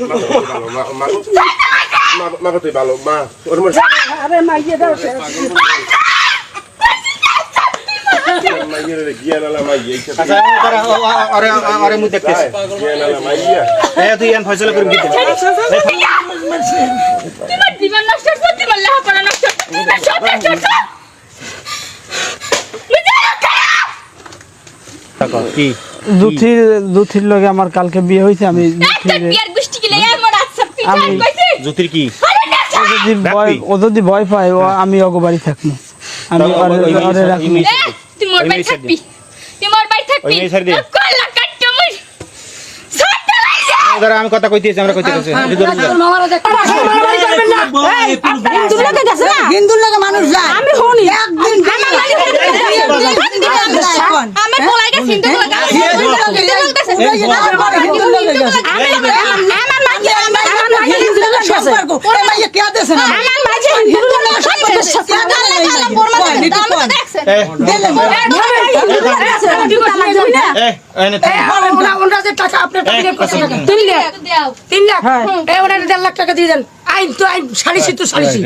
মা মা মা মা কতই ভালো মা ওর মধ্যে আরে মাইয়ে দাও সে। মাইয়ের গিয়া আচ্ছা জুথির জুথির লগে আমার কালকে বিয়ে হয়েছে আমি জুথির আমি- জ্যোতির কি? যদি ভয় ও যদি ভয় পায় ও আমি অগো বাড়ি থাকব। আমি ওরে রাখব। বাড়ি বাড়ি থাকবি? কল্লা কাটতে মুই আমি কথা কইতেছি আমরা কইতেছি হিন্দুর লোকে গেছে না? হিন্দুর মানুষ যায়। আমি শুনি। একদিন আমার বলাই গেছে হিন্দু লাগা হিন্দু লোকে গেছে। আমার মাঝে আমার মাঝে মাইয়া কে দিছে না? আমার মাঝে হিন্দু সম্পর্ক তো কোন? দিলে যে টাকা আপনার টাকা কত টাকা? লাখ লাখ এই দেড় লাখ টাকা দিয়ে দেন আইন তো আইন সালিসি তো সালিসি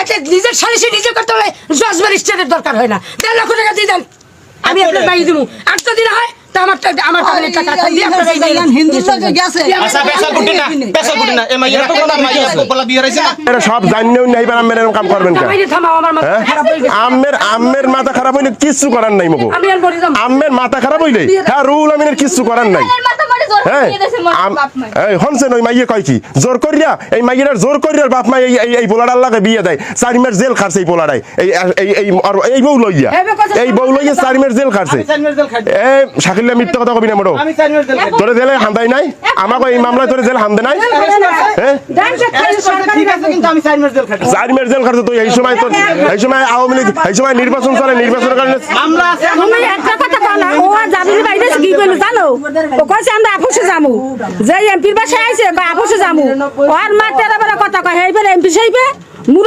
এতে নিজের সালিসি নিজে করতে হলে জজ দরকার হয় না দেড় লক্ষ টাকা দিয়ে দেন আমি আপনার বাড়ি দিব আর যদি না হয় তা আমার আমার টাকা আপনার। লোকে গেছে। আচ্ছা কুটি না কুটি না। বিয়ে না? সব নাই কাম করবেন কেন? বাইরে থামাও আমার মাথা হ্যাঁ? খারাপ গেছে। মাথা খারাপ হইলে কিচ্ছু করার নাই মগো। আমি আর বলি দাম মাথা খারাপ হইলে? হ্যাঁ রুল আমিনের কিচ্ছু করার নাই। এই হনসেন ওই মাইয়ে কয় কি? জোর করিয়া এই মাইয়ের জোর করিয়া বাপ মা এই এই- এই পোলাডার লাগে বিয়ে দেয়। চারি মাস জেল খাটছে এই পোলাডাই এই এই এই আর- এই বউ লইয়া। এই বেকসে এই বউ লইয়া চারি মাস জেল খাটছে। এ শাকিল্লা মিথ্যা কথা কবি না মোটো তোরে জেলে হান্দাই নাই? আমাকে এই মামলায় তোরে জেল হান্দে নাই? হ্যাঁ জেল খাটি চারি মাস জেল খাটছে। তুই এই সময় তোর এই সময় আওয়ামী লীগ এই সময় নির্বাচন চলে নির্বাচনের কারণে মামলা আছে ও আমরা আপুসে যামু। যে এমপির বাসায় আইছে, বা আপুসে যামু। ওর মা তেরা বেলা কথা কয় হেইবে এমপি সেইবে মুর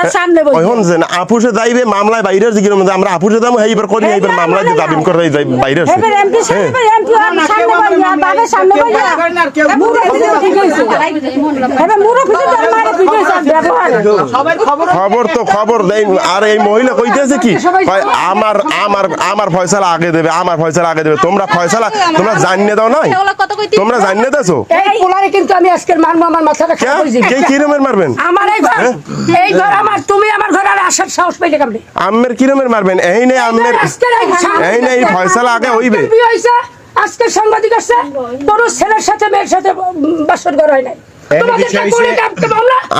আর সামনে বই হন আপুসে যাইবে মামলায় মধ্যে আমরা আপুসে যাব এইবার করি এইবার মামলায় যে দাবিম করে যাই বাইরে আছে হেইবে এমপি সেইবে এমপি সামনে বই আর বাবা সামনে বই মুর অফিসে পিটাইছে হেইবে মুর অফিসে দ্বারা মারে পিটাইছে ব্যবহার। সবাই খবর খবর তো খবর দেয় আর এই মহিলা কইতেছে কি আমার আমার আমার ফয়সালা আগে দেবে আমার ফয়সালা আগে দেবে। তোমরা ফয়সালা তোমরা জানিয়ে দাও কইতে তোমরা জানিয়ে দেছো এই পোলারে কিন্তু আমি আজকের মারবো আমার মাথাটা কে? খারাপ হয়ে যাবে। কে কিরমের মারবেন? আমার এই এই ঘর আমার তুমি আমার ঘর আর আসার সাহস পাইলে কেমনে? আমের কিরমের মারবেন? এই নে আমের এই নে এই ফয়সালা আগে হইবে। হইছে, আজকে সাংবাদিক আসছে তোর ছেলের সাথে মেয়ের সাথে বাসর ঘর হয় নাই?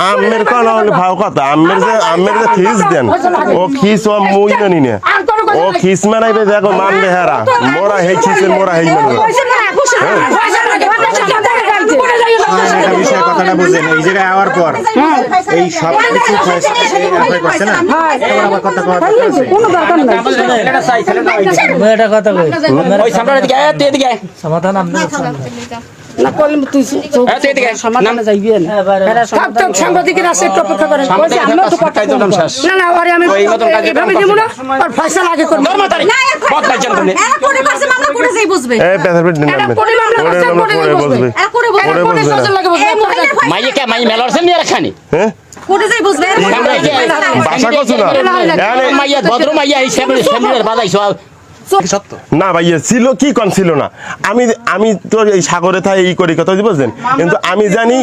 আমের? কোন ভাও কথা। আমের যে আমের যে খিস দেন। ও খিস ও মুই জানি না। আর কোনো কথা ও খিস মানাইবে দেখো মানবে হেরা মোরা হেই খিসের মোরা হেই মানবে। কথাটা বুঝেন এই জায়গায় আওয়ার পর এই সব কিছু অ্যাপ্লাই করছে না? আবার কথা কওয়ার আছে? কোনো দরকার নাই। এটা কথা কই? ওই সামনে দিকে এ, তুই এদিকে সমাধান আপনার না করলে তুই হ্যাঁ, আয়। সমাধানে যাইবি না। থাক, সাংবাদিকের আছে একটু অপেক্ষা করেন। আমিও তো কথা। না, না, ওরে আমি একদম দিব না, ওর ফয়সালা আগে করব। ধর্ম তারিখ। বদ মামলা বুঝবে। এই পেছার পেট নিয়ে নামবে করে মামলা করছে, এরা করে বসবে এটা বসবে সজল লাগে বসবে। এই মাইয়ে কে মাই মেলারছেন নিয়ে রাখানি হ্যাঁ? করে যাই বুঝবে। যে- বাসা না। মাইয়া ভদ্র মাইয়া এই সামনে সামনে বাজাইছো না ভাইয়া ছিল কি কন ছিল না? আমি আমি তো এই সাগরে থাই এই করি কথা বুঝলেন? কিন্তু আমি জানি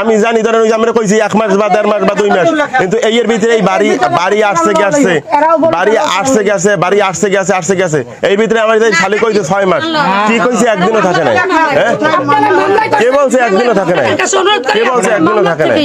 আমি জানি ধরেন ওই আমরা কইছি এক মাস বা দেড় মাস বা দুই মাস। কিন্তু এই এর ভিতরে এই বাড়ি বাড়ি আসছে গেছে বাড়ি আসছে গেছে বাড়ি আসছে গেছে আসছে? গেছে এই ভিতরে আমার এই শালি কইছে ছয় মাস। কি কইছে একদিনও থাকে নাই। হ্যাঁ? কে বলছে একদিনও থাকে নাই? কে বলছে একদিনও থাকে নাই?